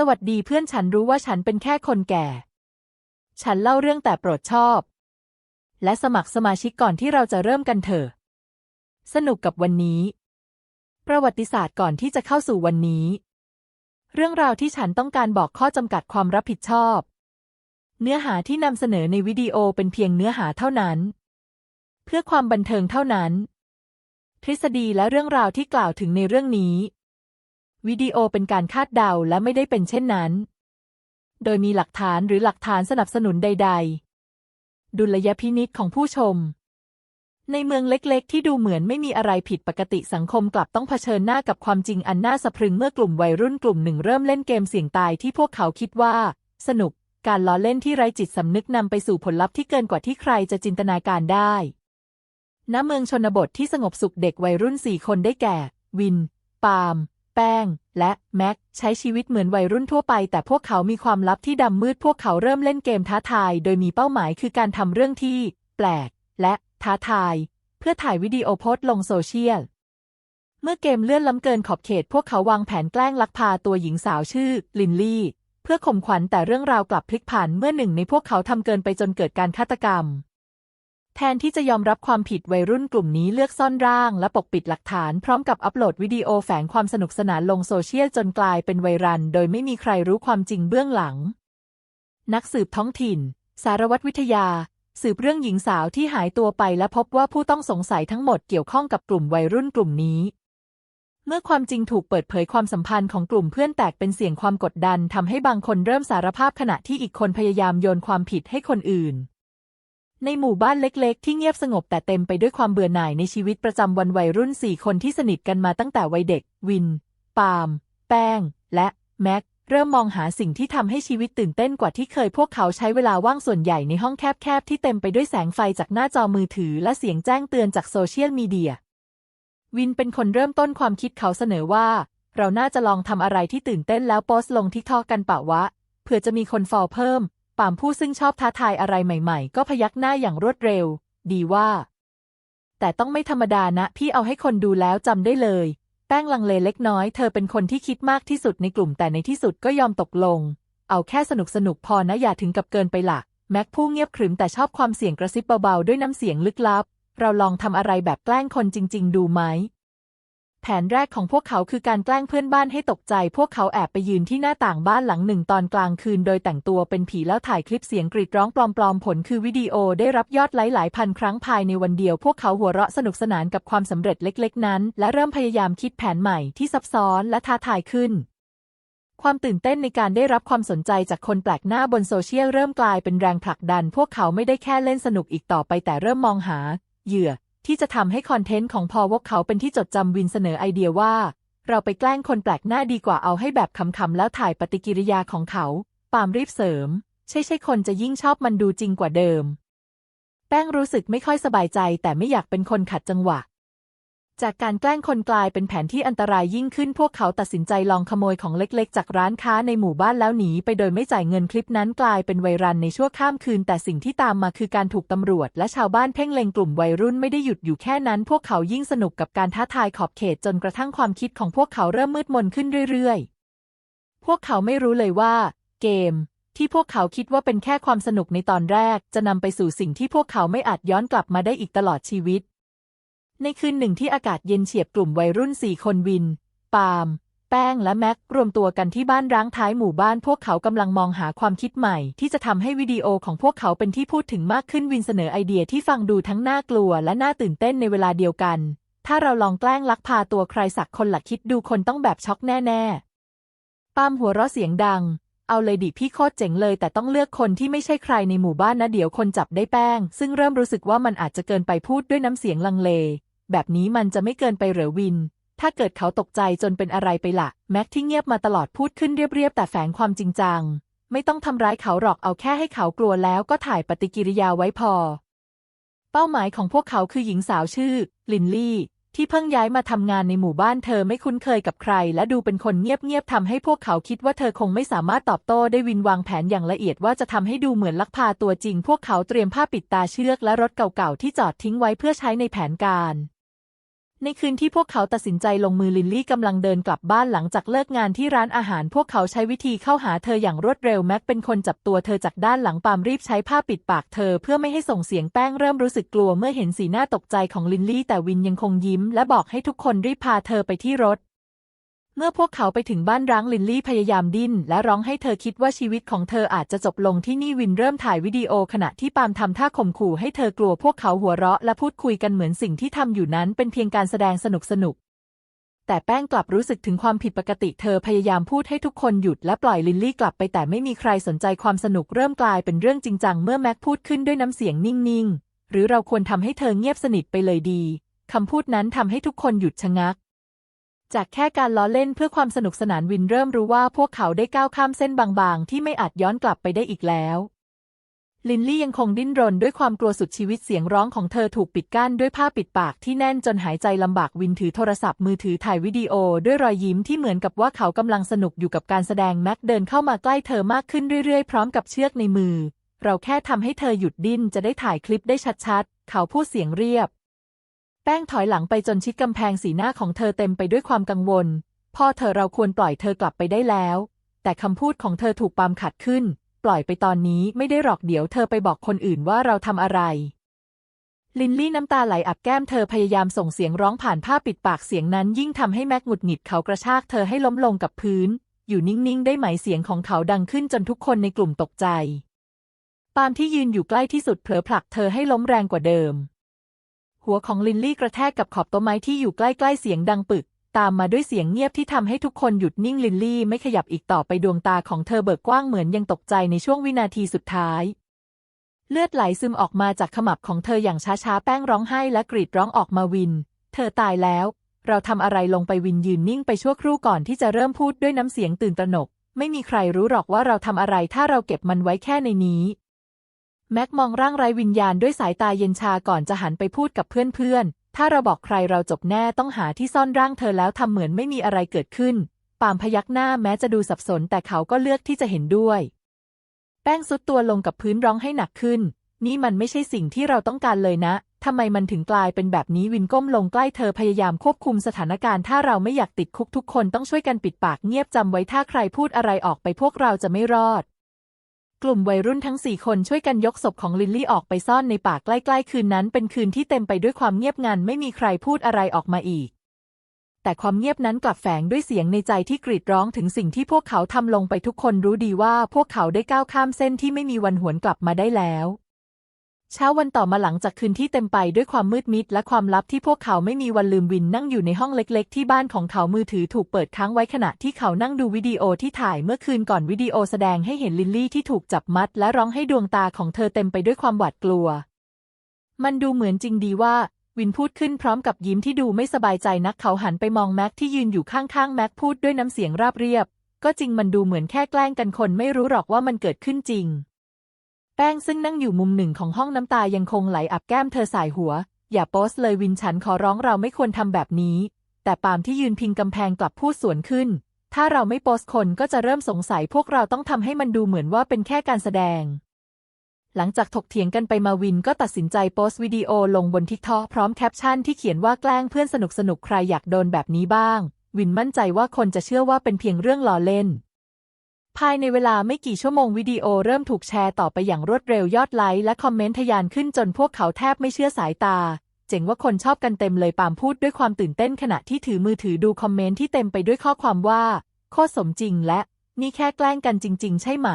สวัสดีเพื่อนฉันรู้ว่าฉันเป็นแค่คนแก่ ฉันเล่าเรื่องแต่โปรดชอบ และสมัครสมาชิกก่อนที่เราจะเริ่มกันเถอะ สนุกกับวันนี้ ประวัติศาสตร์ก่อนที่จะเข้าสู่วันนี้ เรื่องราวที่ฉันต้องการบอกข้อจำกัดความรับผิดชอบ เนื้อหาที่นำเสนอในวิดีโอเป็นเพียงเนื้อหาเท่านั้น เพื่อความบันเทิงเท่านั้น ทฤษฎีและเรื่องราวที่กล่าวถึงในเรื่องนี้ วิดีโอเป็นการคาดเดาและไม่ได้เป็นเช่นนั้น โดยมีหลักฐานหรือหลักฐานสนับสนุนใด ๆ ดุลยพินิษของผู้ชม ในเมืองเล็กๆ ที่ดูเหมือนไม่มีอะไรผิดปกติสังคมกลับต้องเผชิญหน้ากับความจริงอันน่าสะพรึงเมื่อกลุ่มวัยรุ่นกลุ่มหนึ่งเริ่มเล่นเกมเสี่ยงตายที่พวกเขาคิดว่า สนุก การล้อเล่นที่ไร้จิตสำนึกนำไปสู่ผลลัพธ์ที่เกินกว่าที่ใครจะจินตนาการได้ณเมืองชนบทที่สงบสุขเด็กวัยรุ่นสี่คนได้แก่ วิน ปาล์ม แป้ง และแม็กใช้ชีวิตเหมือนวัยรุ่นทั่วไป แต่พวกเขามีความลับที่ดำมืดพวกเขาเริ่มเล่นเกมท้าทาย โดยมีเป้าหมายคือการทำเรื่องที่ แปลก และท้าทาย เพื่อถ่ายวิดีโอโพสต์ลงโซเชียลเมื่อเกมเลื่อนล้ำเกินขอบเขต พวกเขาวางแผนแกล้งลักพาตัวหญิงสาวชื่อ ลินลี่ เพื่อข่มขวัญแต่เรื่องราวกลับพลิกผันเมื่อหนึ่งในพวกเขาทำเกินไปจนเกิดการฆาตกรรม แทนที่จะยอมรับความผิดวัยรุ่นกลุ่มนี้เลือกซ่อนร่าง และปกปิดหลักฐานพร้อมกับอัปโหลดวิดีโอแฝงความสนุกสนานลงโซเชียลจนกลายเป็นไวรัลโดยไม่มีใครรู้ความจริงเบื้องหลัง นักสืบท้องถิ่น สารวัตรวิทยา สืบเรื่องหญิงสาวที่หายตัวไปและพบว่าผู้ต้องสงสัยทั้งหมดเกี่ยวข้องกับกลุ่มวัยรุ่นกลุ่มนี้ เมื่อความจริงถูกเปิดเผยความสัมพันธ์ของกลุ่มเพื่อนแตกเป็นเสียงความกดดันทำให้บางคนเริ่มสารภาพขณะที่อีกคนพยายามโยนความผิดให้คนอื่น ในหมู่บ้านเล็กๆ ที่เงียบสงบแต่เต็มไปด้วยความเบื่อหน่ายในชีวิตประจำวันวัยรุ่นสี่คนที่สนิทกันมาตั้งแต่วัยเด็ก วิน ปาล์ม แป้ง และแม็ก เริ่มมองหาสิ่งที่ทำให้ชีวิตตื่นเต้นกว่าที่เคยพวกเขาใช้เวลาว่างส่วนใหญ่ในห้องแคบๆ ที่เต็มไปด้วยแสงไฟจากหน้าจอมือถือ และเสียงแจ้งเตือนจากโซเชียลมีเดีย วินเป็นคนเริ่มต้นความคิดเขาเสนอว่า เราน่าจะลองทำอะไรที่ตื่นเต้นแล้วโพสต์ลงทิกทอกกันเปล่าวะเผื่อจะมีคนฟอลเพิ่ม ปามผู้ซึ่งชอบท้าทายอะไรใหม่ ๆ ก็พยักหน้าอย่างรวดเร็ว ดีว่า แต่ต้องไม่ธรรมดานะ พี่เอาให้คนดูแล้วจำได้เลย แป้งลังเลเล็กน้อย เธอเป็นคนที่คิดมากที่สุดในกลุ่มแต่ในที่สุดก็ยอมตกลง เอาแค่สนุกสนุกพอนะอย่าถึงกับเกินไปละแม็กผู้เงียบขรึมแต่ชอบความเสียงกระซิบเบาๆด้วยน้ำเสียงลึกลับ เราลองทำอะไรแบบแกล้งคนจริง ๆ ดูไหม ผนแรกของพวกเขาคือการแกล้งเพื่อนบ้านให้ตกใจ พวกเขาแอบไปยืนที่หน้าต่างบ้านหลังหนึ่งตอนกลางคืน โดยแต่งตัวเป็นผีแล้วถ่ายคลิปเสียงกรีดร้องปลอมๆ ผลคือวิดีโอได้รับยอดไลค์หลายพันครั้งภายในวันเดียว พวกเขาหัวเราะสนุกสนานกับความสำเร็จเล็กๆ นั้น และเริ่มพยายามคิดแผนใหม่ที่ซับซ้อนและท้าทายขึ้นความตื่นเต้นในการได้รับความสนใจจากคนแปลกหน้าบนโซเชียลเริ่มกลายเป็นแรงผลักดัน พวกเขาไม่ได้แค่เล่นสนุกอีกต่อไปแต่เริ่มมองหา เหยื่อ ที่จะทำให้คอนเทนต์ของพอวกเขาเป็นที่จดจำวินเสนอไอเดียว่า เราไปแกล้งคนแปลกหน้าดีกว่าเอาให้แบบขำๆแล้วถ่ายปฏิกิริยาของเขา ปามรีบเสริม ใช่ใช่คนจะยิ่งชอบมันดูจริงกว่าเดิม แป้งรู้สึกไม่ค่อยสบายใจแต่ไม่อยากเป็นคนขัดจังหวะ จากการแกล้งคนกลายเป็นแผนที่อันตรายยิ่งขึ้นพวกเขาตัดสินใจลองขโมยของเล็กๆ จากร้านค้าในหมู่บ้านแล้วหนีไปโดยไม่จ่ายเงินคลิปนั้นกลายเป็นไวรัลในชั่วข้ามคืน แต่สิ่งที่ตามมาคือการถูกตำรวจ และชาวบ้านเพ่งเล็งกลุ่มวัยรุ่นไม่ได้หยุดอยู่แค่นั้น พวกเขายิ่งสนุกกับการท้าทายขอบเขตจนกระทั่งความคิดของพวกเขาเริ่มมืดมนขึ้นเรื่อยๆ พวกเขาไม่รู้เลยว่า เกม ที่พวกเขาคิดว่าเป็นแค่ความสนุกในตอนแรก จะนำไปสู่สิ่งที่พวกเขาไม่อาจย้อนกลับมาได้อีกตลอดชีวิต ในคืนหนึ่งที่อากาศเย็นเฉียบกลุ่มวัยรุ่นสี่คนวิน ปาล์ม แป้งและแม็ก รวมตัวกันที่บ้านร้างท้ายหมู่บ้านพวกเขากำลังมองหาความคิดใหม่ ที่จะทำให้วิดีโอของพวกเขาเป็นที่พูดถึงมากขึ้นวินเสนอไอเดียที่ฟังดูทั้งน่ากลัวและน่าตื่นเต้นในเวลาเดียวกัน ถ้าเราลองแกล้งลักพาตัวใครสักคนหลักคิดดูคนต้องแบบช็อกแน่ๆ ปาล์มหัวเราะเสียงดัง เอาเลยดิพี่โคตรเจ๋งเลย แต่ต้องเลือกคนที่ไม่ใช่ใครในหมู่บ้านนะเดี๋ยวคนจับได้แป้ง ซึ่งเริ่มรู้สึกว่ามันอาจจะเกินไปพูดด้วยน้ำเสียงลังเล แบบนี้มันจะไม่เกินไปเหรอวิน ถ้าเกิดเขาตกใจจนเป็นอะไรไปละแม็กที่เงียบมาตลอดพูดขึ้นเรียบๆแต่แฝงความจริงจัง ไม่ต้องทำร้ายเขาหรอกเอาแค่ให้เขากลัวแล้วก็ถ่ายปฏิกิริยาไว้พอ เป้าหมายของพวกเขาคือหญิงสาวชื่อ ลินลี่ ที่เพิ่งย้ายมาทำงานในหมู่บ้านเธอไม่คุ้นเคยกับใคร และดูเป็นคนเงียบๆทำให้พวกเขาคิดว่าเธอคงไม่สามารถตอบโต้ได้วินวางแผนอย่างละเอียดว่าจะทำให้ดูเหมือนลักพาตัวจริง พวกเขาเตรียมผ้าปิดตาเชือกและรถเก่าๆที่จอดทิ้งไว้เพื่อใช้ในแผนการ ในคืนที่พวกเขาตัดสินใจลงมือลินลี่กำลังเดินกลับบ้านหลังจากเลิกงานที่ร้านอาหาร พวกเขาใช้วิธีเข้าหาเธออย่างรวดเร็วแม็กเป็นคนจับตัวเธอจากด้านหลังปามรีบใช้ผ้าปิดปากเธอเพื่อไม่ให้ส่งเสียงแป้งเริ่มรู้สึกกลัวเมื่อเห็นสีหน้าตกใจของลินลี่แต่วินยังคงยิ้มและบอกให้ทุกคนรีบพาเธอไปที่รถ เมื่อพวกเขาไปถึงบ้านร้างลินลี่พยายามดิ้น และร้องให้เธอคิดว่าชีวิตของเธออาจจะจบลงที่นี่วินเริ่มถ่ายวิดีโอขณะที่ปามทำท่าข่มขู่ให้เธอกลัวพวกเขาหัวเราะและพูดคุยกันเหมือนสิ่งที่ทำอยู่นั้นเป็นเพียงการแสดงสนุกสนุกๆแต่แป้งกลับรู้สึกถึงความผิดปกติเธอพยายามพูดให้ทุกคนหยุดและปล่อยลินลี่กลับไปแต่ไม่มีใครสนใจความสนุกเริ่มกลายเป็นเรื่องจริงจังเมื่อแม็กพูดขึ้นด้วยน้ำเสียงนิ่งๆ หรือเราควรทำให้เธอเงียบสนิทไปเลยดีคำพูดนั้นทำให้ทุกคนหยุดชะงัก จากแค่การล้อเล่นเพื่อความสนุกสนานวินเริ่มรู้ว่าพวกเขาได้ก้าวข้ามเส้นบางๆ ที่ไม่อาจย้อนกลับไปได้อีกแล้ว ลินลี่ยังคงดิ้นรนด้วยความกลัวสุดชีวิตเสียงร้องของเธอถูกปิดกั้นด้วยผ้าปิดปากที่แน่นจนหายใจลำบากวินถือโทรศัพท์มือถือถ่ายวิดีโอด้วยรอยยิ้มที่เหมือนกับว่าเขากำลังสนุกอยู่กับการแสดงแม็กเดินเข้ามาใกล้เธอมากขึ้นเรื่อยๆ พร้อมกับเชือกในมือ เราแค่ทำให้เธอหยุดดิ้นจะได้ถ่ายคลิปได้ชัดๆ เขาพูดเสียงเรียบ แป้งถอยหลังไปจนชิดกำแพงสีหน้าของเธอเต็มไปด้วยความกังวล พ่อเธอเราควรปล่อยเธอกลับไปได้แล้ว แต่คำพูดของเธอถูกปามขัดขึ้น ปล่อยไปตอนนี้ไม่ได้หรอกเดี๋ยวเธอไปบอกคนอื่นว่าเราทำอะไร ลินลี่น้ำตาไหลอับแก้มเธอพยายามส่งเสียงร้องผ่านผ้าปิดปากเสียงนั้นยิ่งทำให้แม็กหงุดหงิดเขากระชากเธอให้ล้มลงกับพื้น อยู่นิ่งๆได้ไหมเสียงของเขาดังขึ้นจนทุกคนในกลุ่มตกใจ ปามที่ยืนอยู่ใกล้ที่สุดเผลอผลักเธอให้ล้มแรงกว่าเดิม หัวของลินลี่กระแทกกับขอบต้นไม้ที่อยู่ใกล้ๆเสียงดังปึก ตามมาด้วยเสียงเงียบที่ทำให้ทุกคนหยุดนิ่งลินลี่ไม่ขยับอีกต่อไปดวงตาของเธอเบิกกว้างเหมือนยังตกใจในช่วงวินาทีสุดท้าย เลือดไหลซึมออกมาจากขมับของเธออย่างช้าๆแป้งร้องไห้และกรีดร้องออกมาวิน เธอตายแล้ว เราทำอะไรลงไปวินยืนนิ่งไปชั่วครู่ก่อนที่จะเริ่มพูดด้วยน้ำเสียงตื่นตระหนก ไม่มีใครรู้หรอกว่าเราทำอะไรถ้าเราเก็บมันไว้แค่ในนี้ แม็กมองร่างไร้วิญญาณด้วยสายตาเย็นชาก่อนจะหันไปพูดกับเพื่อนๆ ถ้าเราบอกใครเราจบแน่ต้องหาที่ซ่อนร่างเธอแล้วทำเหมือนไม่มีอะไรเกิดขึ้น ปามพยักหน้าแม้จะดูสับสนแต่เขาก็เลือกที่จะเห็นด้วย แป้งซุดตัวลงกับพื้นร้องให้หนักขึ้น นี่มันไม่ใช่สิ่งที่เราต้องการเลยนะทำไมมันถึงกลายเป็นแบบนี้วินก้มลงใกล้เธอพยายามควบคุมสถานการณ์ ถ้าเราไม่อยากติดคุกทุกคนต้องช่วยกันปิดปากเงียบจำไว้ถ้าใครพูดอะไรออกไปพวกเราจะไม่รอด กลุ่มวัยรุ่นทั้งสี่คนช่วยกันยกศพของลินลี่ออกไปซ่อนในป่าใกล้ๆ คืนนั้นเป็นคืนที่เต็มไปด้วยความเงียบงันไม่มีใครพูดอะไรออกมาอีก แต่ความเงียบนั้นกลับแฝงด้วยเสียงในใจที่กรีดร้องถึงสิ่งที่พวกเขาทำลงไปทุกคนรู้ดีว่าพวกเขาได้ก้าวข้ามเส้นที่ไม่มีวันหวนกลับมาได้แล้ว เช้าวันต่อมาหลังจากคืนที่เต็มไปด้วยความมืดมิดและความลับที่พวกเขาไม่มีวันลืมวินนั่งอยู่ในห้องเล็ก ๆ ที่บ้านของเขามือถือถูกเปิดค้างไว้ขณะที่เขานั่งดูวิดีโอที่ถ่ายเมื่อคืนก่อนวิดีโอแสดงให้เห็นลิลลี่ที่ถูกจับมัด และร้องให้ดวงตาของเธอเต็มไปด้วยความหวาดกลัว มันดูเหมือนจริงดีว่า วินพูดขึ้นพร้อมกับยิ้มที่ดูไม่สบายใจนักเขาหันไปมองแม็กที่ยืนอยู่ข้างๆแม็กพูดด้วยน้ำเสียงราบเรียบ ก็จริงมันดูเหมือนแค่แกล้งกันคนไม่รู้หรอกว่ามันเกิดขึ้นจริง แป้งซึ่งนั่งอยู่มุมหนึ่งของห้องน้ำตายังคงไหลอับแก้มเธอสายหัว อย่าโพสเลยวินฉันขอร้องเราไม่ควรทำแบบนี้ แต่ปาล์มที่ยืนพิงกำแพงกลับพูดสวนขึ้น ถ้าเราไม่โพสคนก็จะเริ่มสงสัยพวกเราต้องทำให้มันดูเหมือนว่าเป็นแค่การแสดง หลังจากถกเถียงกันไปมาวินก็ตัดสินใจโพสวิดีโอลงบนทิกทอพร้อมแคปชั่นที่เขียนว่าแกล้งเพื่อนสนุกสนุกใครอยากโดนแบบนี้บ้าง วินมั่นใจว่าคนจะเชื่อว่าเป็นเพียงเรื่องล้อเล่น ภายในเวลาไม่กี่ชั่วโมงวิดีโอเริ่มถูกแชร์ต่อไปอย่างรวดเร็วยอดไลค์และคอมเมนต์ทะยานขึ้นจนพวกเขาแทบไม่เชื่อสายตา เจ๋งว่าคนชอบกันเต็มเลยปามพูดด้วยความตื่นเต้นขณะที่ถือมือถือดูคอมเมนต์ที่เต็มไปด้วยข้อความว่า โคตรสมจริงและ นี่แค่แกล้งกันจริง ๆ ใช่ไหม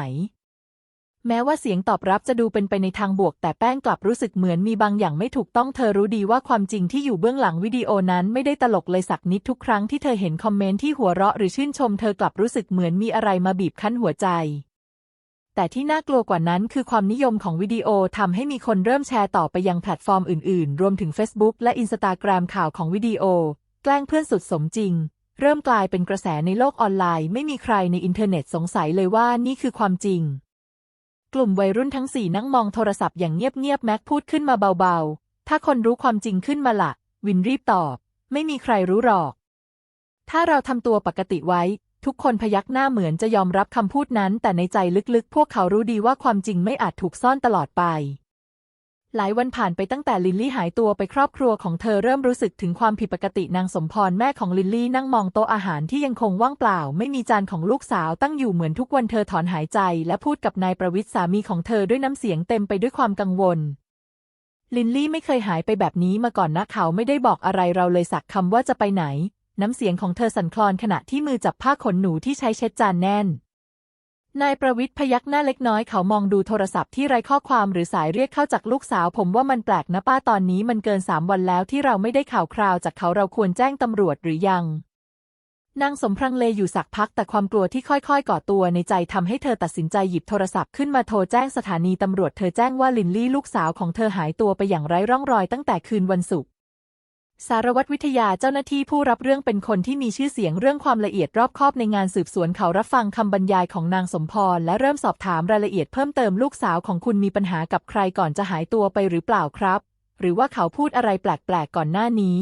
แม้ว่าเสียงตอบรับจะดูเป็นไปในทางบวก แต่แป้งกลับรู้สึกเหมือนมีบางอย่างไม่ถูกต้องเธอรู้ดีว่าความจริงที่อยู่เบื้องหลังวิดีโอนั้นไม่ได้ตลกเลยสักนิดทุกครั้งที่เธอเห็นคอมเมนต์ที่หัวเราะหรือชื่นชมเธอกลับรู้สึกเหมือนมีอะไรมาบีบคั้นหัวใจ แต่ที่น่ากลัวกว่านั้นคือความนิยมของวิดีโอทำให้มีคนเริ่มแชร์ต่อไปยังแพลตฟอร์มอื่นๆ รวมถึง Facebook และ Instagram ข่าวของวิดีโอ แกล้งเพื่อนสุดสมจริงเริ่มกลายเป็นกระแสในโลกออนไลน์ ไม่มีใครในอินเทอร์เน็ตสงสัยเลยว่านี่คือความจริง กลุ่มวัยรุ่นทั้งสี่นั่งมองโทรศัพท์อย่างเงียบๆแม็กพูดขึ้นมาเบาๆ ถ้าคนรู้ความจริงขึ้นมาละ วินรีบตอบ ไม่มีใครรู้หรอก ถ้าเราทำตัวปกติไว้ ทุกคนพยักหน้าเหมือนจะยอมรับคำพูดนั้น แต่ในใจลึกๆ พวกเขารู้ดีว่าความจริงไม่อาจถูกซ่อนตลอดไป หลายวันผ่านไปตั้งแต่ลินลี่หายตัวไปครอบครัวของเธอเริ่มรู้สึกถึงความผิดปกตินางสมพรแม่ของลินลี่นั่งมองโต๊ะอาหารที่ยังคงว่างเปล่า ไม่มีจานของลูกสาวตั้งอยู่เหมือนทุกวันเธอถอนหายใจ และพูดกับนายประวิทย์สามีของเธอด้วยน้ำเสียงเต็มไปด้วยความกังวล ลินลี่ไม่เคยหายไปแบบนี้มาก่อนนะเขาไม่ได้บอกอะไรเราเลยสักคำว่าจะไปไหน น้ำเสียงของเธอสั่นคลอนขณะที่มือจับผ้าขนหนูที่ใช้เช็ดจานแน่น นายประวิทย์พยักหน้าเล็กน้อยเขามองดูโทรศัพท์ที่ไร้ข้อความหรือสายเรียกเข้าจากลูกสาว ผมว่ามันแปลกนะป้าตอนนี้มันเกินสามวันแล้วที่เราไม่ได้ข่าวคราวจากเขาเราควรแจ้งตำรวจหรือยังนางสมพรังเลอยู่สักพักแต่ความกลัวที่ค่อยๆ ก่อตัวในใจทำให้เธอตัดสินใจหยิบโทรศัพท์ขึ้นมาโทรแจ้งสถานีตำรวจเธอแจ้งว่าลินลี่ลูกสาวของเธอหายตัวไปอย่างไร้ร่องรอยตั้งแต่คืนวันศุกร์ สารวัตรวิทยาเจ้าหน้าที่ผู้รับเรื่องเป็นคนที่มีชื่อเสียงเรื่องความละเอียดรอบคอบในงานสืบสวนเขารับฟังคำบรรยายของนางสมพร และเริ่มสอบถามรายละเอียดเพิ่มเติมลูกสาวของคุณมีปัญหากับใครก่อนจะหายตัวไปหรือเปล่าครับ หรือว่าเขาพูดอะไรแปลกๆก่อนหน้านี้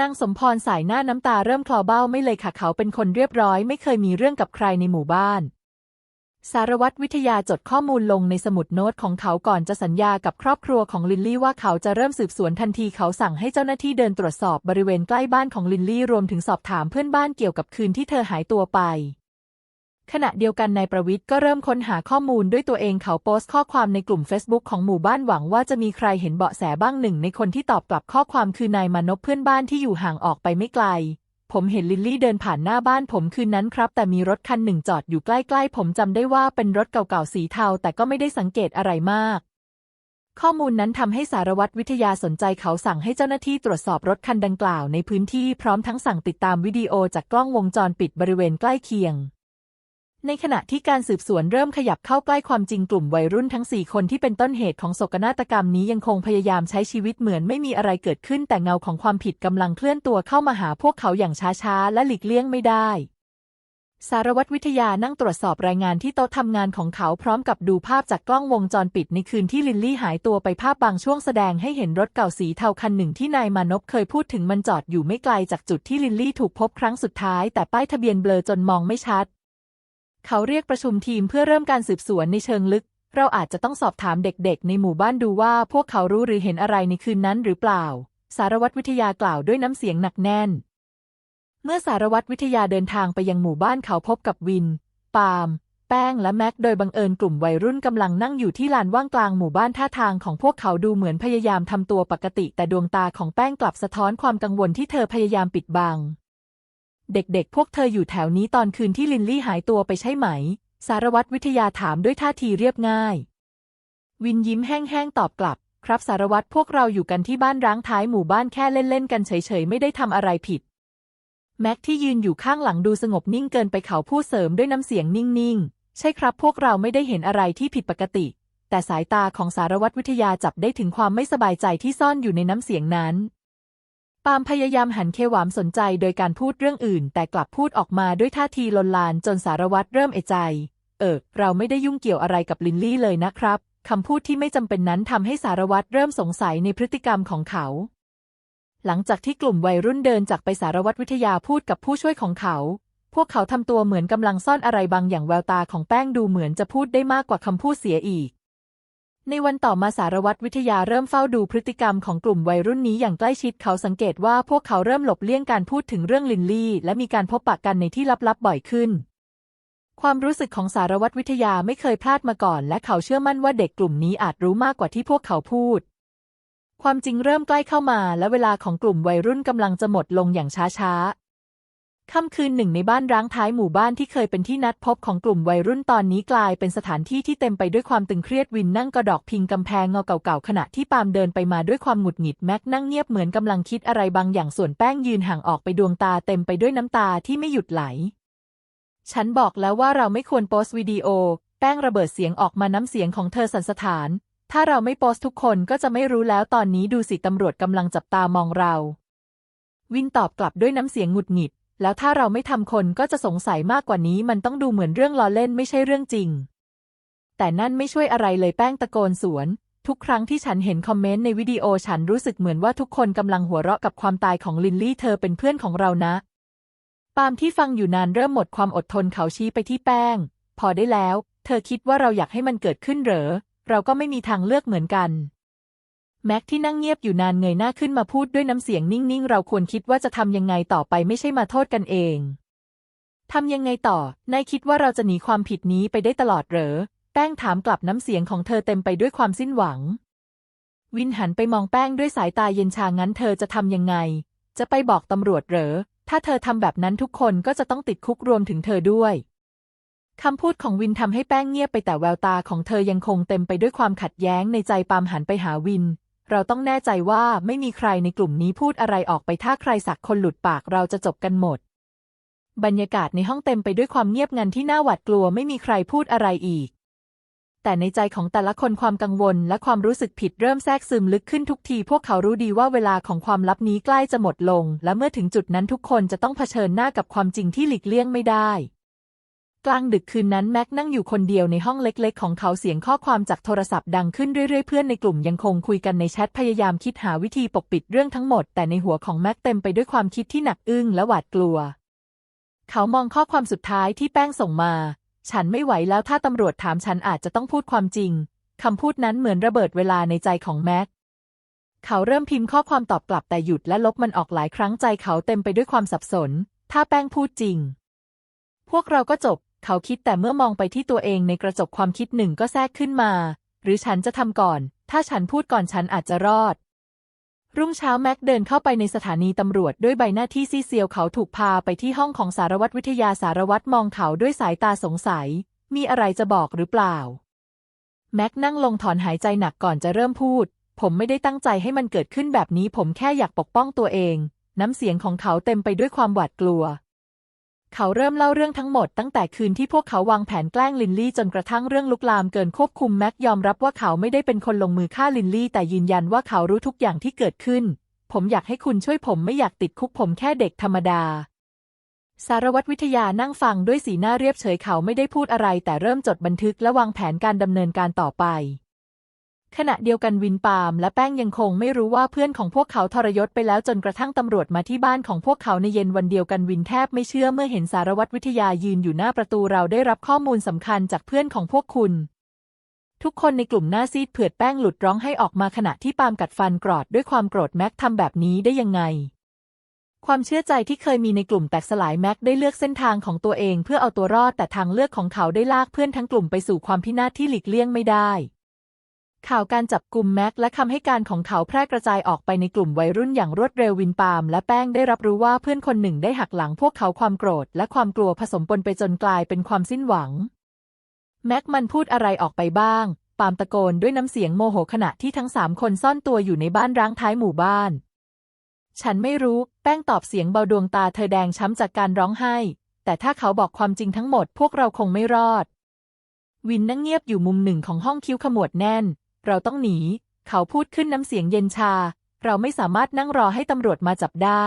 นางสมพรสายหน้าน้ำตาเริ่มคลอเบ้าไม่เลยค่ะเขาเป็นคนเรียบร้อย ไม่เคยมีเรื่องกับใครในหมู่บ้าน สารวัตรวิทยาจดข้อมูลลงในสมุดโน้ตของเขาก่อนจะสัญญากับครอบครัวของลินลี่ว่าเขาจะเริ่มสืบสวนทันทีเขาสั่งให้เจ้าหน้าที่เดินตรวจสอบบริเวณใกล้บ้านของลินลี่รวมถึงสอบถามเพื่อนบ้านเกี่ยวกับคืนที่เธอหายตัวไป ขณะเดียวกันนายประวิทย์ก็เริ่มค้นหาข้อมูลด้วยตัวเองเขาโพสต์ข้อความในกลุ่ม Facebook ของหมู่บ้านหวังว่าจะมีใครเห็นเบาะแสบ้างหนึ่งในคนที่ตอบกลับข้อความคือนายมานพเพื่อนบ้านที่อยู่ห่างออกไปไม่ไกล ผมเห็นลิลลี่เดินผ่านหน้าบ้านผมคืนนั้นครับ แต่มีรถคันหนึ่งจอดอยู่ใกล้ๆ ผมจำได้ว่าเป็นรถเก่าๆ สีเทา แต่ก็ไม่ได้สังเกตอะไรมาก ข้อมูลนั้นทำให้สารวัตรวิทยาสนใจเขาสั่งให้เจ้าหน้าที่ตรวจสอบรถคันดังกล่าวในพื้นที่พร้อมทั้งสั่งติดตามวิดีโอจากกล้องวงจรปิดบริเวณใกล้เคียง ในขณะที่การสืบสวนเริ่มขยับเข้าใกล้ความจริงกลุ่มวัยรุ่นทั้ง 4 คนที่เป็นต้นเหตุของโศกนาฏกรรมนี้ยังคงพยายามใช้ชีวิตเหมือนไม่มีอะไรเกิดขึ้นแต่เงาของความผิดกำลังเคลื่อนตัวเข้ามาหาพวกเขาอย่างช้าๆ และหลีกเลี่ยงไม่ได้ สารวัตรวิทยานั่งตรวจสอบรายงานที่โต๊ะทำงานของเขาพร้อมกับดูภาพจากกล้องวงจรปิดในคืนที่ลินลี่หายตัวไปภาพบางช่วงแสดงให้เห็นรถเก่าสีเทาคันหนึ่งที่นายมานพเคยพูดถึงมันจอดอยู่ไม่ไกลจากจุดที่ลินลี่ถูกพบครั้งสุดท้ายแต่ป้ายทะเบียนเบลอจนมองไม่ชัด เขาเรียกประชุมทีมเพื่อเริ่มการสืบสวนในเชิงลึก เราอาจจะต้องสอบถามเด็กๆ ในหมู่บ้านดูว่าพวกเขารู้หรือเห็นอะไรในคืนนั้นหรือเปล่า สารวัตรวิทยากล่าวด้วยน้ำเสียงหนักแน่น เมื่อสารวัตรวิทยาเดินทางไปยังหมู่บ้านเขาพบกับวิน ปาล์มแป้งและแม็กโดยบังเอิญกลุ่มวัยรุ่นกำลังนั่งอยู่ที่ลานว่างกลางหมู่บ้านท่าทางของพวกเขาดูเหมือนพยายามทำตัวปกติ แต่ดวงตาของแป้งกลับสะท้อนความกังวลที่เธอพยายามปิดบัง เด็กๆ พวกเธออยู่แถวนี้ตอนคืนที่ลินลี่หายตัวไปใช่ไหม สารวัตรวิทยาถามด้วยท่าทีเรียบง่าย วินยิ้มแห้งๆ ตอบกลับ ครับสารวัตรพวกเราอยู่กันที่บ้านร้างท้ายหมู่บ้านแค่เล่นๆ กันเฉยๆ ไม่ได้ทำอะไรผิด แม็กที่ยืนอยู่ข้างหลังดูสงบนิ่งเกินไปเขาพูดเสริมด้วยน้ำเสียงนิ่งๆ ใช่ครับพวกเราไม่ได้เห็นอะไรที่ผิดปกติ แต่สายตาของสารวัตรวิทยาจับได้ถึงความไม่สบายใจที่ซ่อนอยู่ในน้ำเสียงนั้น ปาล์มพยายามหันเคหวามสนใจโดยการพูดเรื่องอื่น แต่กลับพูดออกมาด้วยท่าทีลนลานจนสารวัตรเริ่มเอะใจ เออ เราไม่ได้ยุ่งเกี่ยวอะไรกับลินลี่เลยนะครับ คำพูดที่ไม่จำเป็นนั้นทำให้สารวัตรเริ่มสงสัยในพฤติกรรมของเขา หลังจากที่กลุ่มวัยรุ่นเดินจากไปสารวัตรวิทยาพูดกับผู้ช่วยของเขา พวกเขาทำตัวเหมือนกำลังซ่อนอะไรบางอย่างแววตาของแป้งดูเหมือนจะพูดได้มากกว่าคำพูดเสียอีก ในวันต่อมาสารวัตรวิทยาเริ่มเฝ้าดูพฤติกรรมของกลุ่มวัยรุ่นนี้อย่างใกล้ชิดเขาสังเกตว่าพวกเขาเริ่มหลบเลี่ยงการพูดถึงเรื่องลินลี่ และมีการพบปะกันในที่ลับๆบ่อยขึ้น ความรู้สึกของสารวัตรวิทยาไม่เคยพลาดมาก่อน และเขาเชื่อมั่นว่าเด็กกลุ่มนี้อาจรู้มากกว่าที่พวกเขาพูด ความจริงเริ่มใกล้เข้ามา และเวลาของกลุ่มวัยรุ่นกำลังจะหมดลงอย่างช้าๆ ค่ำคืนหนึ่งในบ้านร้างท้ายหมู่บ้านที่เคยเป็นที่นัดพบของกลุ่มวัยรุ่นตอนนี้กลายเป็นสถานที่ที่เต็มไปด้วยความตึงเครียดวินนั่งกระดอกพิงกำแพงเงาเก่าๆขณะที่ปาล์มเดินไปมาด้วยความหงุดหงิดแม็กนั่งเงียบเหมือนกำลังคิดอะไรบางอย่างส่วนแป้งยืนห่างออกไปดวงตาเต็มไปด้วยน้ำตาที่ไม่หยุดไหล ฉันบอกแล้วว่าเราไม่ควรโพสต์วิดีโอ แป้งระเบิดเสียงออกมาน้ำเสียงของเธอสั่นสะท้าน ถ้าเราไม่โพสต์ทุกคนก็จะไม่รู้แล้วตอนนี้ดูสิตำรวจกำลังจับตามองเรา วินตอบกลับด้วยน้ำเสียงหงุดหงิด แล้วถ้าเราไม่ทำคนก็จะสงสัยมากกว่านี้มันต้องดูเหมือนเรื่องล้อเล่นไม่ใช่เรื่องจริง แต่นั่นไม่ช่วยอะไรเลยแป้งตะโกนสวน ทุกครั้งที่ฉันเห็นคอมเมนต์ในวิดีโอฉันรู้สึกเหมือนว่าทุกคนกำลังหัวเราะกับความตายของลินลี่เธอเป็นเพื่อนของเรานะ ปาล์มที่ฟังอยู่นานเริ่มหมดความอดทนเขาชี้ไปที่แป้ง พอได้แล้ว เธอคิดว่าเราอยากให้มันเกิดขึ้นเหรอ เราก็ไม่มีทางเลือกเหมือนกัน แม็กที่นั่งเงียบอยู่นานเงยหน้าขึ้นมาพูดด้วยน้ำเสียงนิ่ง ๆ เราควรคิดว่าจะทำยังไงต่อไปไม่ใช่มาโทษกันเอง ทำยังไงต่อ นายคิดว่าเราจะหนีความผิดนี้ไปได้ตลอดเหรอ แป้งถามกลับน้ำเสียงของเธอเต็มไปด้วยความสิ้นหวัง วินหันไปมองแป้งด้วยสายตาเย็นชางั้นเธอจะทำยังไง จะไปบอกตำรวจเหรอ ถ้าเธอทำแบบนั้นทุกคนก็จะต้องติดคุกรวมถึงเธอด้วยคำพูดของวินทำให้แป้งเงียบไปแต่แววตาของเธอยังคงเต็มไปด้วยความขัดแย้งในใจปามหันไปหาวิน เราต้องแน่ใจว่าไม่มีใครในกลุ่มนี้พูดอะไรออกไปถ้าใครสักคนหลุดปากเราจะจบกันหมด บรรยากาศในห้องเต็มไปด้วยความเงียบงันที่น่าหวาดกลัวไม่มีใครพูดอะไรอีก แต่ในใจของแต่ละคนความกังวลและความรู้สึกผิดเริ่มแทรกซึมลึกขึ้นทุกที พวกเขารู้ดีว่าเวลาของความลับนี้ใกล้จะหมดลง และเมื่อถึงจุดนั้นทุกคนจะต้องเผชิญหน้ากับความจริงที่หลีกเลี่ยงไม่ได้ กลางดึกคืนนั้นแม็กนั่งอยู่คนเดียวในห้องเล็กๆ ของเขาเสียงข้อความจากโทรศัพท์ดังขึ้นเรื่อยๆ เพื่อนในกลุ่มยังคงคุยกันในแชทพยายามคิดหาวิธีปกปิดเรื่องทั้งหมด แต่ในหัวของแม็กเต็มไปด้วยความคิดที่หนักอึ้งและหวาดกลัว เขามองข้อความสุดท้ายที่แป้งส่งมา ฉันไม่ไหวแล้วถ้าตำรวจถามฉันอาจจะต้องพูดความจริงคำพูดนั้นเหมือนระเบิดเวลาในใจของแม็กเขาเริ่มพิมพ์ข้อความตอบกลับแต่หยุดและลบมันออกหลายครั้งใจเขาเต็มไปด้วยความสับสน ถ้าแป้งพูดจริง พวกเราก็จบ เขาคิดแต่เมื่อมองไปที่ตัวเองในกระจกความคิดหนึ่งก็แทรกขึ้นมา หรือฉันจะทำก่อน ถ้าฉันพูดก่อนฉันอาจจะรอด รุ่งเช้าแม็กเดินเข้าไปในสถานีตำรวจด้วยใบหน้าที่ซีเซียวเขาถูกพาไปที่ห้องของสารวัตรวิทยาสารวัตรมองเขาด้วยสายตาสงสัย มีอะไรจะบอกหรือเปล่า แม็กนั่งลงถอนหายใจหนักก่อนจะเริ่มพูด ผมไม่ได้ตั้งใจให้มันเกิดขึ้นแบบนี้ ผมแค่อยากปกป้องตัวเอง น้ำเสียงของเขาเต็มไปด้วยความหวาดกลัว เขาเริ่มเล่าเรื่องทั้งหมดตั้งแต่คืนที่พวกเขาวางแผนแกล้งลินลี่จนกระทั่งเรื่องลุกลามเกินควบคุมแม็กยอมรับว่าเขาไม่ได้เป็นคนลงมือฆ่าลินลี่ แต่ยืนยันว่าเขารู้ทุกอย่างที่เกิดขึ้น ผมอยากให้คุณช่วยผมไม่อยากติดคุกผมแค่เด็กธรรมดา สารวัตรวิทยานั่งฟังด้วยสีหน้าเรียบเฉยเขาไม่ได้พูดอะไร แต่เริ่มจดบันทึกและวางแผนการดำเนินการต่อไป ขณะเดียวกันวินปาล์มและแป้งยังคงไม่รู้ว่าเพื่อนของพวกเขาทรยศไปแล้วจนกระทั่งตำรวจมาที่บ้านของพวกเขาในเย็นวันเดียวกันวินแทบไม่เชื่อเมื่อเห็นสารวัตรวิทยายืนอยู่หน้าประตูเราได้รับข้อมูลสำคัญจากเพื่อนของพวกคุณ ทุกคนในกลุ่มหน้าซีดเผือดแป้งหลุดร้องให้ออกมาขณะที่ปาล์มกัดฟันกรอดด้วยความโกรธแม็กทำแบบนี้ได้ยังไง ความเชื่อใจที่เคยมีในกลุ่มแตกสลายแม็กได้เลือกเส้นทางของตัวเองเพื่อเอาตัวรอดแต่ทางเลือกของเขาได้ลากเพื่อนทั้งกลุ่มไปสู่ความพินาศที่หลีกเลี่ยงไม่ได้ ข่าวการจับกลุ่มแม็กและคำให้การของเขาแพร่กระจายออกไปในกลุ่มวัยรุ่นอย่างรวดเร็ววินปาล์มและแป้งได้รับรู้ว่าเพื่อนคนหนึ่งได้หักหลังพวกเขาความโกรธและความกลัวผสมปนไปจนกลายเป็นความสิ้นหวัง แม็กมันพูดอะไรออกไปบ้าง ปาล์มตะโกนด้วยน้ำเสียงโมโหขณะที่ทั้งสามคนซ่อนตัวอยู่ในบ้านร้างท้ายหมู่บ้าน ฉันไม่รู้ แป้งตอบเสียงเบาดวงตาเธอแดงช้ำจากการร้องไห้ แต่ถ้าเขาบอกความจริงทั้งหมด พวกเราคงไม่รอด วินนั่งเงียบอยู่มุมหนึ่งของห้องคิ้วขมวดแน่น เราต้องหนี เขาพูดขึ้นน้ำเสียงเย็นชา เราไม่สามารถนั่งรอให้ตำรวจมาจับได้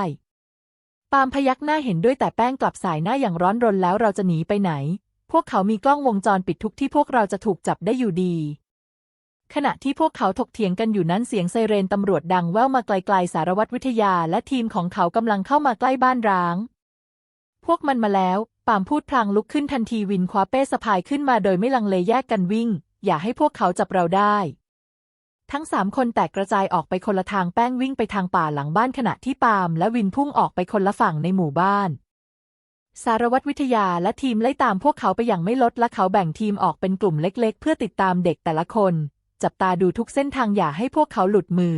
ปาล์มพยักหน้าเห็นด้วยแต่แป้งกลับสายหน้าอย่างร้อนรนแล้วเราจะหนีไปไหน พวกเขามีกล้องวงจรปิดทุกที่พวกเราจะถูกจับได้อยู่ดี ขณะที่พวกเขาถกเถียงกันอยู่นั้นเสียงไซเรนตำรวจดังแว่วมาไกลๆสารวัตรวิทยาและทีมของเขากำลังเข้ามาใกล้บ้านร้าง พวกมันมาแล้วปามพูดพลางลุกขึ้นทันทีวินคว้าเป้สะพายขึ้นมาโดยไม่ลังเลแยกกันวิ่ง อย่าให้พวกเขาจับเราได้ ทั้งสามคนแตกกระจายออกไปคนละทางแป้งวิ่งไปทางป่าหลังบ้านขณะที่ปาล์มและวินพุ่งออกไปคนละฝั่งในหมู่บ้าน สารวัตรวิทยาและทีมไล่ตามพวกเขาไปอย่างไม่ลดและเขาแบ่งทีมออกเป็นกลุ่มเล็ก ๆ เพื่อติดตามเด็กแต่ละคน จับตาดูทุกเส้นทางอย่าให้พวกเขาหลุดมือ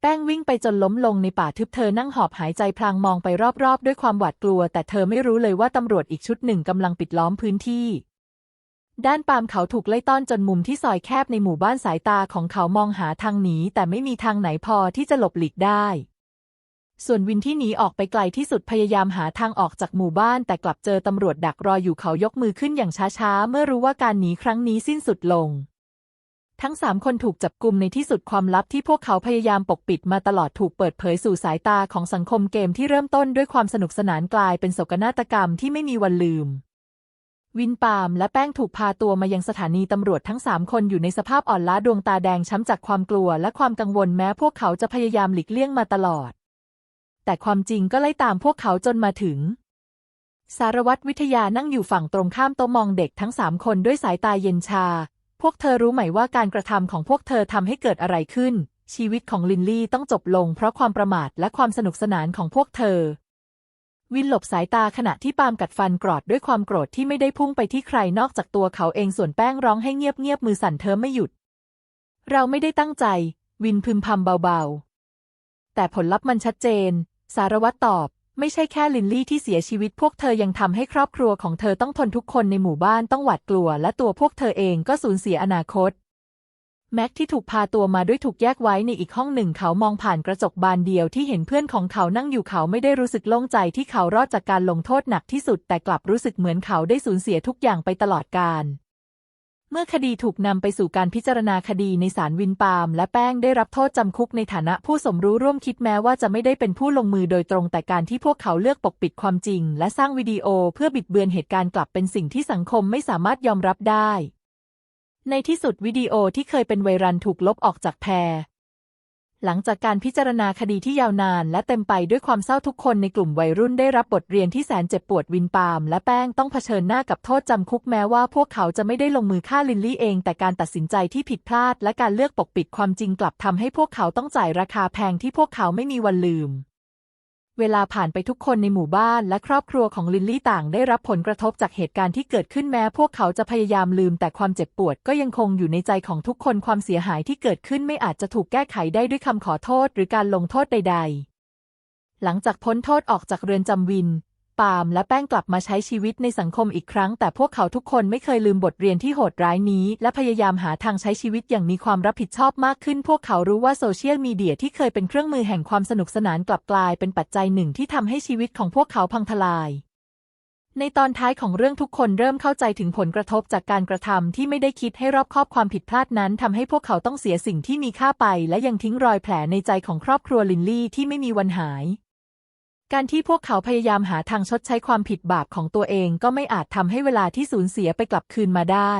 แป้งวิ่งไปจนล้มลงในป่าทึบเธอนั่งหอบหายใจพลางมองไปรอบๆ ด้วยความหวาดกลัว แต่เธอไม่รู้เลยว่าตำรวจอีกชุดหนึ่งกำลังปิดล้อมพื้นที่ ด้านปามเขาถูกไล่ต้อนจนมุมที่ซอยแคบในหมู่บ้านสายตาของเขามองหาทางหนีแต่ไม่มีทางไหนพอที่จะหลบหลีกได้ ส่วนวินที่หนีออกไปไกลที่สุดพยายามหาทางออกจากหมู่บ้านแต่กลับเจอตำรวจดักรออยู่เขายกมือขึ้นอย่างช้าๆ เมื่อรู้ว่าการหนีครั้งนี้สิ้นสุดลง ทั้งสามคนถูกจับกุมในที่สุดความลับที่พวกเขาพยายามปกปิดมาตลอดถูกเปิดเผยสู่สายตาของสังคมเกมที่เริ่มต้นด้วยความสนุกสนานกลายเป็นโศกนาฏกรรมที่ไม่มีวันลืม วินปามและแป้งถูกพาตัวมายังสถานีตำรวจทั้งสามคนอยู่ในสภาพอ่อนล้าดวงตาแดงช้ำจากความกลัวและความกังวลแม้พวกเขาจะพยายามหลีกเลี่ยงมาตลอด แต่ความจริงก็ไล่ตามพวกเขาจนมาถึง สารวัตรวิทยานั่งอยู่ฝั่งตรงข้ามโต๊ะมองเด็กทั้งสามคนด้วยสายตาเย็นชา พวกเธอรู้ไหมว่าการกระทำของพวกเธอทำให้เกิดอะไรขึ้น ชีวิตของลินลี่ต้องจบลงเพราะความประมาทและความสนุกสนานของพวกเธอ วินหลบสายตาขณะที่ปาล์มกัดฟันกรอดด้วยความโกรธที่ไม่ได้พุ่งไปที่ใครนอกจากตัวเขาเองส่วนแป้งร้องให้เงียบๆมือสั่นเธอไม่หยุด เราไม่ได้ตั้งใจ วินพึมพำเบาๆ แต่ผลลัพธ์มันชัดเจน สารวัตรตอบ ไม่ใช่แค่ลินลี่ที่เสียชีวิตพวกเธอยังทำให้ครอบครัวของเธอต้องทนทุกคนในหมู่บ้านต้องหวาดกลัว และตัวพวกเธอเองก็สูญเสียอนาคต แม็กที่ถูกพาตัวมาด้วยถูกแยกไว้ในอีกห้องหนึ่งเขามองผ่านกระจกบานเดียวที่เห็นเพื่อนของเขานั่งอยู่เขาไม่ได้รู้สึกโล่งใจที่เขารอดจากการลงโทษหนักที่สุด แต่กลับรู้สึกเหมือนเขาได้สูญเสียทุกอย่างไปตลอดกาลเมื่อคดีถูกนำไปสู่การพิจารณาคดีในศาลวินปาล์มและแป้งได้รับโทษจำคุกในฐานะผู้สมรู้ร่วมคิดแม้ว่าจะไม่ได้เป็นผู้ลงมือโดยตรงแต่การที่พวกเขาเลือกปกปิดความจริง และสร้างวิดีโอเพื่อบิดเบือนเหตุการณ์กลับเป็นสิ่งที่สังคมไม่สามารถยอมรับได้ ในที่สุดวิดีโอที่เคยเป็นไวรัลถูกลบออกจากแพร หลังจากการพิจารณาคดีที่ยาวนานและเต็มไปด้วยความเศร้าทุกคนในกลุ่มวัยรุ่นได้รับบทเรียนที่แสนเจ็บปวดวินปาล์มและแป้งต้องเผชิญหน้ากับโทษจำคุกแม้ว่าพวกเขาจะไม่ได้ลงมือฆ่าลินลี่เอง แต่การตัดสินใจที่ผิดพลาด และการเลือกปกปิดความจริงกลับทำให้พวกเขาต้องจ่ายราคาแพงที่พวกเขาไม่มีวันลืม เวลาผ่านไปทุกคนในหมู่บ้านและครอบครัวของลินลี่ต่างได้รับผลกระทบจากเหตุการณ์ที่เกิดขึ้นแม้พวกเขาจะพยายามลืม แต่ความเจ็บปวดก็ยังคงอยู่ในใจของทุกคนความเสียหายที่เกิดขึ้นไม่อาจจะถูกแก้ไขได้ด้วยคำขอโทษ หรือการลงโทษใด ๆ หลังจากพ้นโทษออกจากเรือนจำวิน ปาล์มและแป้งกลับมาใช้ชีวิตในสังคมอีกครั้ง แต่พวกเขาทุกคนไม่เคยลืมบทเรียนที่โหดร้ายนี้ และพยายามหาทางใช้ชีวิตอย่างมีความรับผิดชอบมากขึ้น พวกเขารู้ว่าโซเชียลมีเดียที่เคยเป็นเครื่องมือแห่งความสนุกสนานกลับกลายเป็นปัจจัยหนึ่งที่ทำให้ชีวิตของพวกเขาพังทลายในตอนท้ายของเรื่องทุกคนเริ่มเข้าใจถึงผลกระทบจากการกระทำที่ไม่ได้คิดให้รอบคอบความผิดพลาดนั้นทำให้พวกเขาต้องเสียสิ่งที่มีค่าไป และยังทิ้งรอยแผลในใจของครอบครัวลินลี่ที่ไม่มีวันหาย การที่พวกเขาพยายามหาทางชดใช้ความผิดบาปของตัวเองก็ไม่อาจทำให้เวลาที่สูญเสียไปกลับคืนมาได้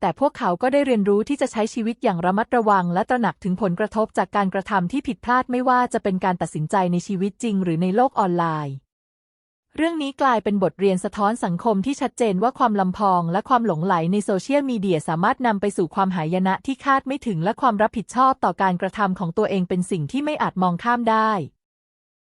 แต่พวกเขาก็ได้เรียนรู้ที่จะใช้ชีวิตอย่างระมัดระวัง และตระหนักถึงผลกระทบจากการกระทำที่ผิดพลาดไม่ว่าจะเป็นการตัดสินใจในชีวิตจริง หรือในโลกออนไลน์ เรื่องนี้กลายเป็นบทเรียนสะท้อนสังคมที่ชัดเจนว่าความลำพองและความหลงไหลในโซเชียลมีเดียสามารถนำไปสู่ความหายนะที่คาดไม่ถึงและความรับผิดชอบต่อการกระทำของตัวเองเป็นสิ่งที่ไม่อาจมองข้ามได้